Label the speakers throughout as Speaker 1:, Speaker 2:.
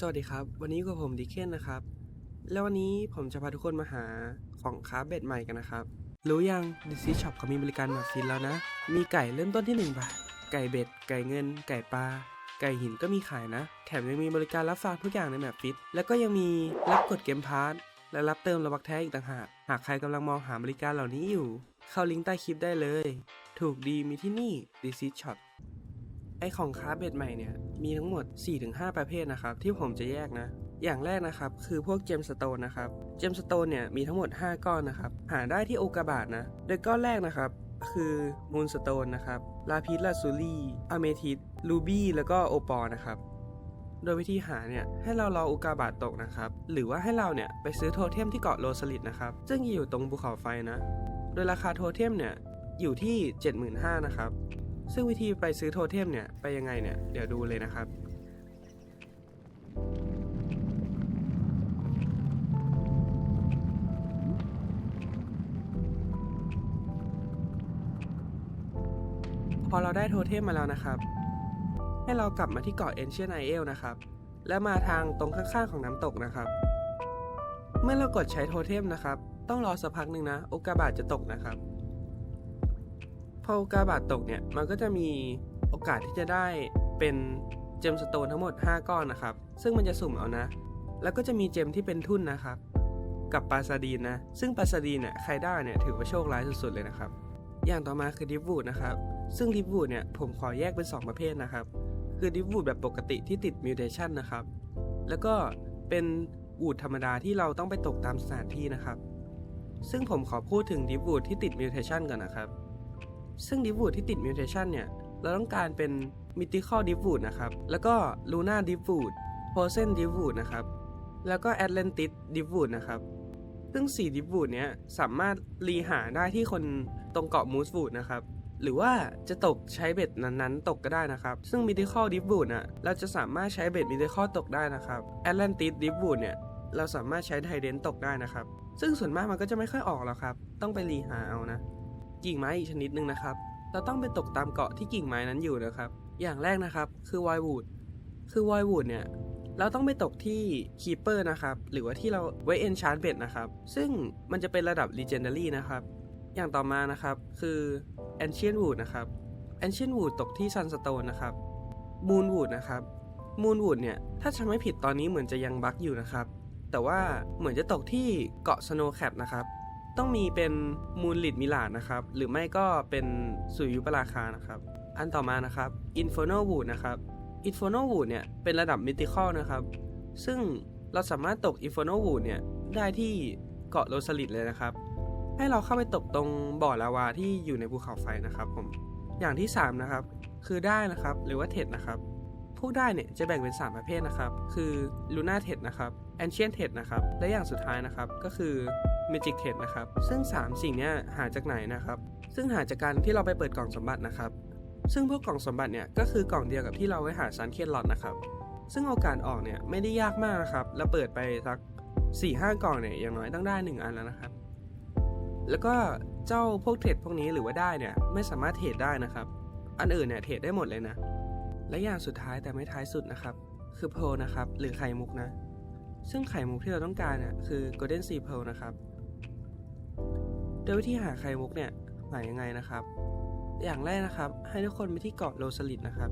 Speaker 1: สวัสดีครับ วันนี้กับผมดิเคนนะครับ แล้ววันนี้ผมจะพาทุกคนมาหาของค้าเบ็ดใหม่กันนะครับ รู้ยัง The Sea Shop เขามีบริการแบบฟินแล้วนะ มีไก่เริ่มต้นที่ 1 บาท ไก่เบ็ด ไก่เงิน ไก่ปลา ไก่หินก็มีขายนะ แถมยังมีบริการรับฝากทุกอย่างในแบบฟิต แล้วก็ยังมีรับกดเกมพาร์ทและรับเติมระบักแท้อีกต่างหาก หากใครกำลังมองหาบริการเหล่านี้อยู่ เข้าลิงก์ใต้คลิปได้เลย ถูกดีมีที่นี่ The Sea Shop ไอของค้าเบ็ดใหม่เนี่ยมีทั้งหมด 4-5 ประเภทนะครับ ที่ผมจะแยกนะ อย่างแรกนะครับ คือพวกเจมสโตนนะครับ เจมสโตนเนี่ยมีทั้งหมด 5 ก้อนนะครับ หาได้ที่โอกาบาตนะ โดยก้อนแรกนะครับ คือมูนสโตนนะครับ ลาพิสลาซูลี่อเมทิสลูบี้แล้วก็โอปอลนะครับ โดยวิธีหาเนี่ยให้เรารออุกาบาตตกนะครับ หรือว่าให้เราเนี่ยไปซื้อโทเทมที่เกาะโรสลิดนะครับ ซึ่งอยู่ตรงภูเขาไฟนะ โดยราคาโทเทมเนี่ยอยู่ที่ 75,000นะครับ ซึ่งวิธีไปซื้อโทเทมเนี่ย ไปยังไงเนี่ย เดี๋ยวดูเลยนะครับพอเราได้โทเทมมาแล้วนะครับ ให้เรากลับมาที่เกาะเอนเชียนไอเอลนะครับ และมาทางตรงข้างๆของน้ำตกนะครับ เมื่อเรากดใช้โทเทมนะครับ ต้องรอสักพักหนึ่งนะ โอกาบาตจะตกนะครับ พอโอกาบาตตกเนี่ยมันก็จะมีโอกาสที่จะได้เป็นเจมสโตนทั้งหมด 5 ก้อนนะครับ ซึ่งมันจะสุ่มเอานะ แล้วก็จะมีเจมที่เป็นทุ่นนะครับ กับปลาซาดีนนะ ซึ่งปลาซาดีนเนี่ยใครได้เนี่ยถือว่าโชคร้ายสุดๆเลยนะครับ อย่างต่อมาคือดิฟวูดนะครับ ซึ่งดิฟวูดเนี่ยผมขอแยกเป็น 2 ประเภทนะครับ คือดิฟวูดแบบปกติที่ติดมิวเทชันนะครับ แล้วก็เป็นวูดธรรมดาที่เราต้องไปตกตามสถานที่นะครับ ซึ่งผมขอพูดถึงดิฟวูดที่ติดมิวเทชันก่อนนะครับ ซึ่งดิฟวูดที่ติดมิวเทชันเนี่ย เราต้องการเป็นมิติคอลดิฟวูดนะครับ แล้วก็ลูน่าดิฟวูดโพเซนดิฟวูดนะครับ แล้วก็แอตแลนติสดิฟวูดนะครับ ซึ่ง4ดิฟวูดเนี้ยสามารถรีหาได้ที่คนตรงเกาะมูสวูดนะครับ หรือว่าจะตกใช้เบ็ดนั้นๆ ตกก็ได้นะครับ ซึ่งมิติคอลดิฟวูดอะเราจะสามารถใช้เบ็ดมิติคอลตกได้นะครับแอตแลนติสดิฟวูดเนี่ยเราสามารถใช้ไทเดนตกได้นะครับ ซึ่งส่วนมากมันก็จะไม่ค่อยออกหรอกครับ ต้องไปรีหาเอานะ กิ่งไม้อีกชนิดหนึ่งนะครับ เราต้องไปตกตามเกาะที่กิ่งไม้นั้นอยู่นะครับ อย่างแรกนะครับคือไววูดคือไววูดเนี่ยเราต้องไปตกที่คีเปอร์นะครับ หรือว่าที่เราไว้เอนชาร์ b เบ็ดนะครับ ซึ่งมันจะเป็นระดับ Legendary นะครับ อย่างต่อมานะครับคือ Ancient Wood นะครับ Ancient Wood ตกที่ Sunstone นะครับ Moon Wood นะครับ Moon Wood เนี่ย ถ้าฉันไม่ผิดตอนนี้เหมือนจะยังบั๊กอยู่นะครับ แต่ว่าเหมือนจะตกที่เกาะ Snow Cap นะครับ ต้องมีเป็นมูลลิดมิลาดนะครับ หรือไม่ก็เป็นสุริยุปราคานะครับ อันต่อมานะครับ Inferno Wood นะครับ Inferno Wood เนี่ยเป็นระดับมิติคอลนะครับ ซึ่งเราสามารถตก Inferno Wood เนี่ยได้ที่เกาะโรสลิดเลยนะครับ ให้เราเข้าไปตกตรงบ่อลาวาที่อยู่ในภูเขาไฟนะครับผม อย่างที่ 3 นะครับ คือได้นะครับหรือว่าเท็ดนะครับพวกได้เนี่ยจะแบ่งเป็น 3 ประเภทนะครับ คือ Luna t e d นะครับ Ancient t e d นะครับ และอย่างสุดท้ายนะครับก็คือ Magic t e d นะครับ ซึ่ง 3 สิ่งนี้หาจากไหนนะครับ ซึ่งหาจากการที่เราไปเปิดกล่องสมบัตินะครับ ซึ่งพวกกล่องสมบัติเนี่ยก็คือกล่องเดียวกับที่เราไว้หาซันเคียนลอดนะครับ ซึ่งโอกาสออกเนี่ยไม่ได้ยากมากนะครับเราเปิดไปสัก4ี่ห้ากล่องเนี่ยอย่างน้อยต้องได้ 1 อันแล้วนะครับ แล้วก็เจ้าพวกเทรดพวกนี้หรือว่าได้เนี่ยไม่สามารถเทรดได้นะครับ อันอื่นเนี่ยเทรดได้หมดเลยนะ และอย่างสุดท้ายแต่ไม่ท้ายสุดนะครับ คือเพลนะครับหรือไข่มุกนะ ซึ่งไข่มุกที่เราต้องการเนี่ยคือ Golden Sea Pearl นะครับ โดยวิธีหาไข่มุกเนี่ยหายังไงนะครับ อย่างแรกนะครับ ให้ทุกคนไปที่เกาะโรสลิดนะครับ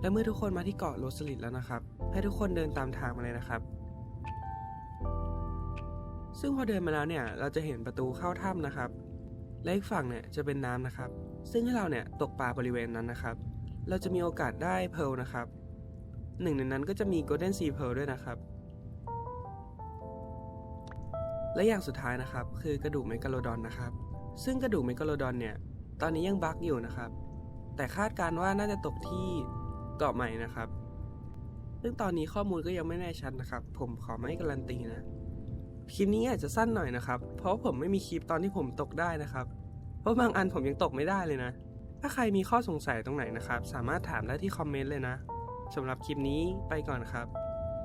Speaker 1: และเมื่อทุกคนมาที่เกาะโรสลิดแล้วนะครับ ให้ทุกคนเดินตามทางมาเลยนะครับ ซึ่งพอเดินมาแล้วเนี่ยเราจะเห็นประตูเข้าถ้ำนะครับ และอีกฝั่งเนี่ยจะเป็นน้ำนะครับ ซึ่งให้เราเนี่ยตกปลาบริเวณนั้นนะครับ เราจะมีโอกาสได้เพลนะครับหนึ่งในนั้นก็จะมี Golden Sea Pearl ด้วยนะครับ และอย่างสุดท้ายนะครับ คือกระดูกเมกาโลดอนนะครับ ซึ่งกระดูกเมกาโลดอนเนี่ย ตอนนี้ยังบั๊กอยู่นะครับ แต่คาดการณ์ว่าน่าจะตกที่เกาะใหม่นะครับ ซึ่งตอนนี้ข้อมูลก็ยังไม่แน่ชัดนะครับ ผมขอไม่การันตีนะคลิปนี้อาจจะสั้นหน่อยนะครับ เพราะผมไม่มีคลิปตอนที่ผมตกได้นะครับ เพราะบางอันผมยังตกไม่ได้เลยนะ ถ้าใครมีข้อสงสัยตรงไหนนะครับ สามารถถามได้ที่คอมเมนต์เลยนะสำหรับคลิปนี้ไปก่อนครับ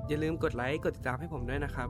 Speaker 1: อย่าลืมกดไลค์กดติดตามให้ผมด้วยนะครับ